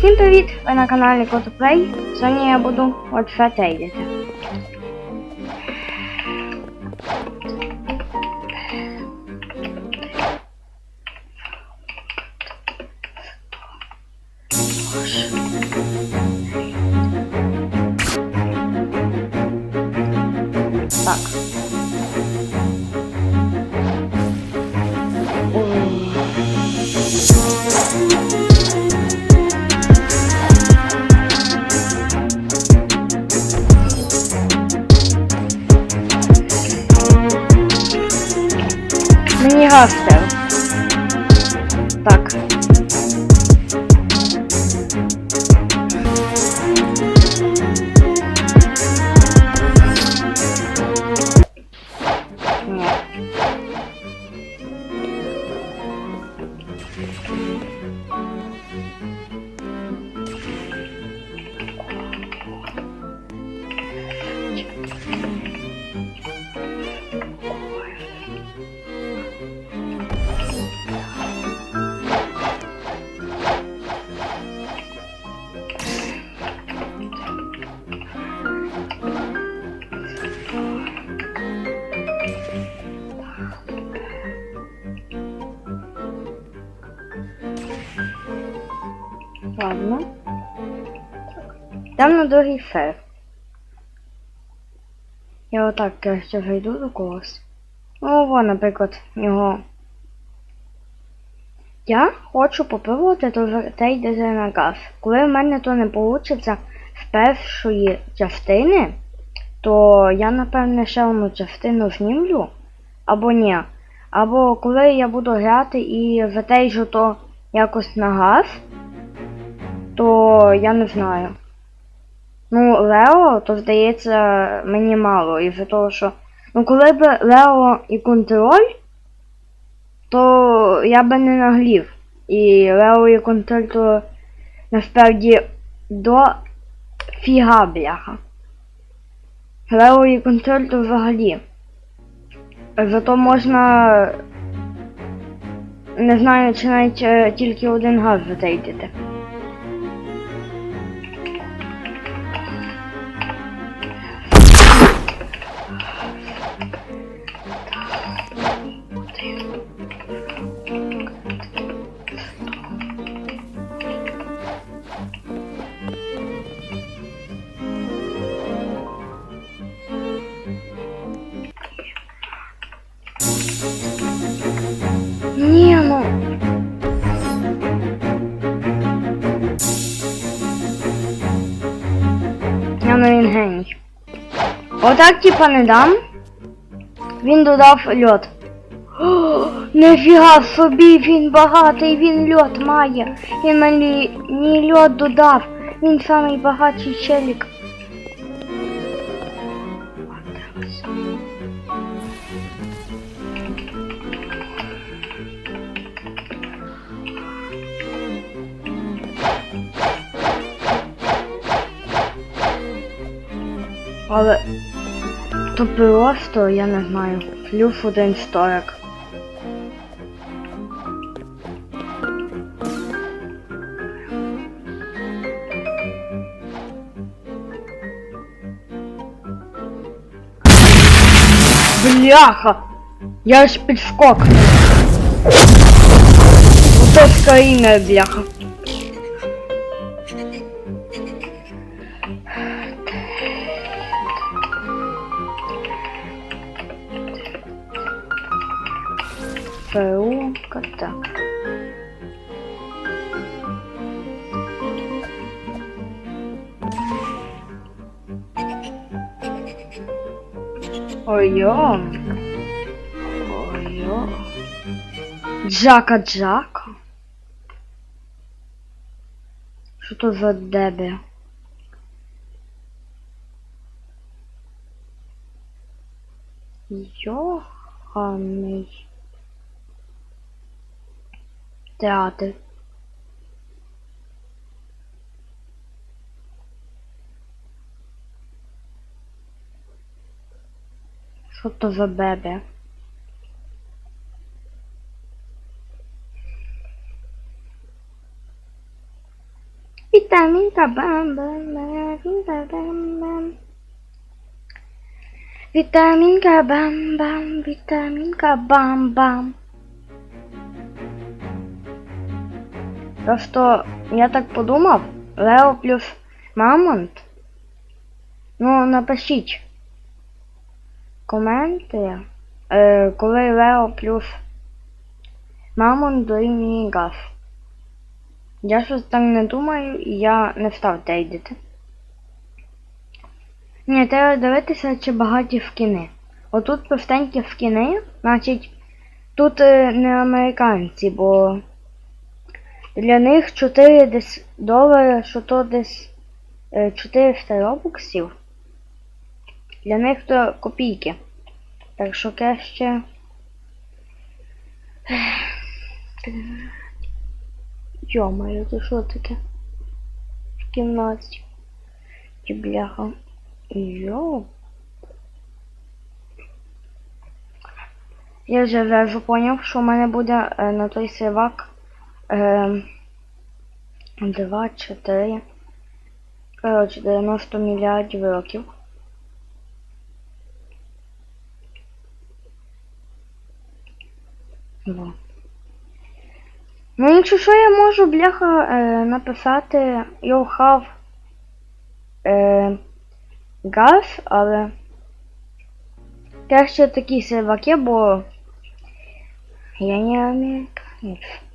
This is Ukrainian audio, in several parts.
Всім привіт! Ви на каналі Котоплей. Сьогодні я буду от фетейдити. Так. Мені гастер. Там на другий фер. Я отак краще зайду до когось. Ну, во, наприклад, його. Я хочу попробувати тейдити на газ. Коли в мене то не вийде з першої частини, то я, напевне, ще одну частину знімлю. Або ні. Або коли я буду грати і затейджу то якось на газ, то я не знаю. Ну, Лео, то здається, мені мало. Із-за того, що. Ну, коли б Лео і контроль, то я би не наглів. І Лео і контроль то насправді до фіга бляха. Лео і контроль то взагалі. Зато можна. Не знаю, чи навіть е, тільки один газ затейдити. Отак типа не дам. Він додав льот. Нефіга собі, він багатий, він льот має. Він мені ні льот додав. Він самий багатший челік. Але то просто, я не знаю, плюс один сторик. Бляха! Я ж підскок. Ото скоріна, бляха. Переулка, так. Ой-ой. Ой-ой. Джака Джака. Що то за дебе? Йоханий. strade sotto Zabebe. Vitaminta bam bam vitaminta bam bam Vitaminka bam bam vitaminka bam bam Просто я так подумав, Лео плюс Мамонт. Ну, напишіть коменти, е, коли Лео плюс Мамонт дорівнює газ. Я щось так не думаю і я не став тейдити. Ні, треба дивитися, чи багаті скини. Отут простенькі скини, значить, тут е, не американці, бо для них 4 десь долари, що то десь е, 400 робоксів. Для них то копійки. Так що краще. Йо-моє, це що таке? В кімнаті. Ті бляха. Йо. Я вже вже поняв, що в мене буде е, на той сервак е, 2, 4. Коротше, 90 мільярдів років. Во. Ну, якщо що, я можу, бляха, е, написати you have е, gas, але краще такі серваки, бо я не американець.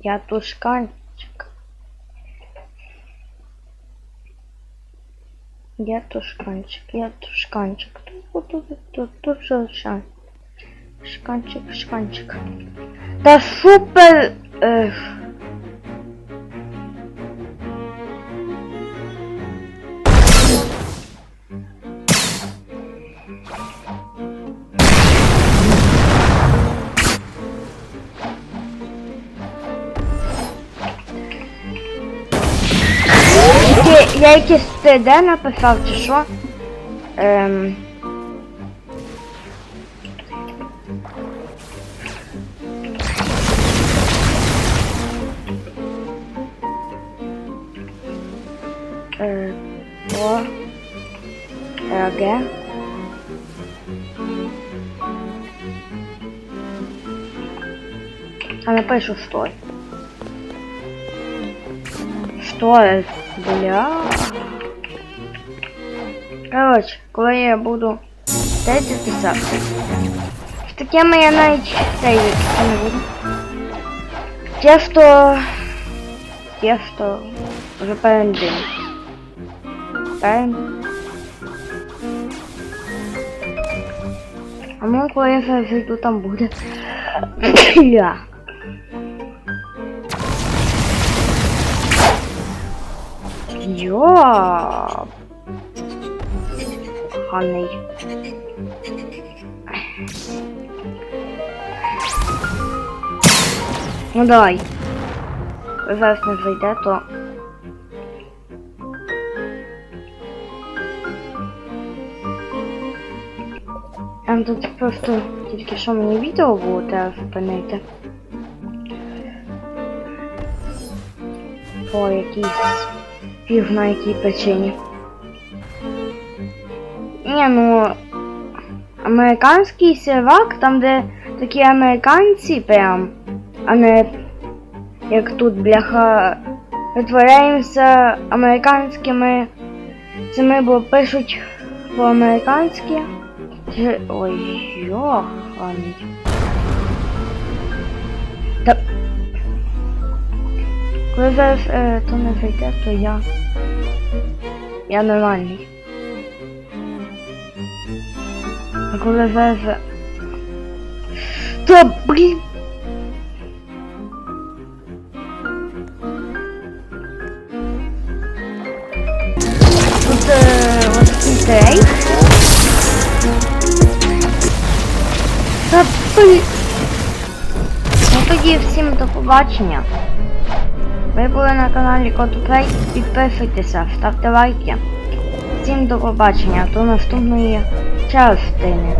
Я тушканчик. Я тушканчик, я тушканчик. Тут, тут, тут, тут, же шан. Шканчик, шканчик. Та супер. Е, Тільки я якийсь ТД написав, чи що? Ем... Е, О, РГ. А напишу стой. Что Бля. Короче, коли я буду третє писати. З такими я навіть третє не буду. Тесто... Тесто... Вже передим. Передим. А ну, коли я зараз зайду, там буде. Бля. Йо. Ханий. Ну давай. Зараз не зайде, то. Ем, тут просто тільки що мені відео було треба зупинити. По якійсь пів на. Ні, ну американський сервак, там де такі американці прям, а не як тут, бляха, витворяємося американськими цими, бо пишуть по-американськи. Ой, йоханий. Та... Коли зараз е, то не зайде, то я. Я нормальний. А коли зараз. Та блін. Тут е, ось такий трейд. Та блін. Ну тоді всім до побачення. Ви були на каналі Котоплей. Підписуйтеся, ставте лайки. Всім до побачення, до наступної частини.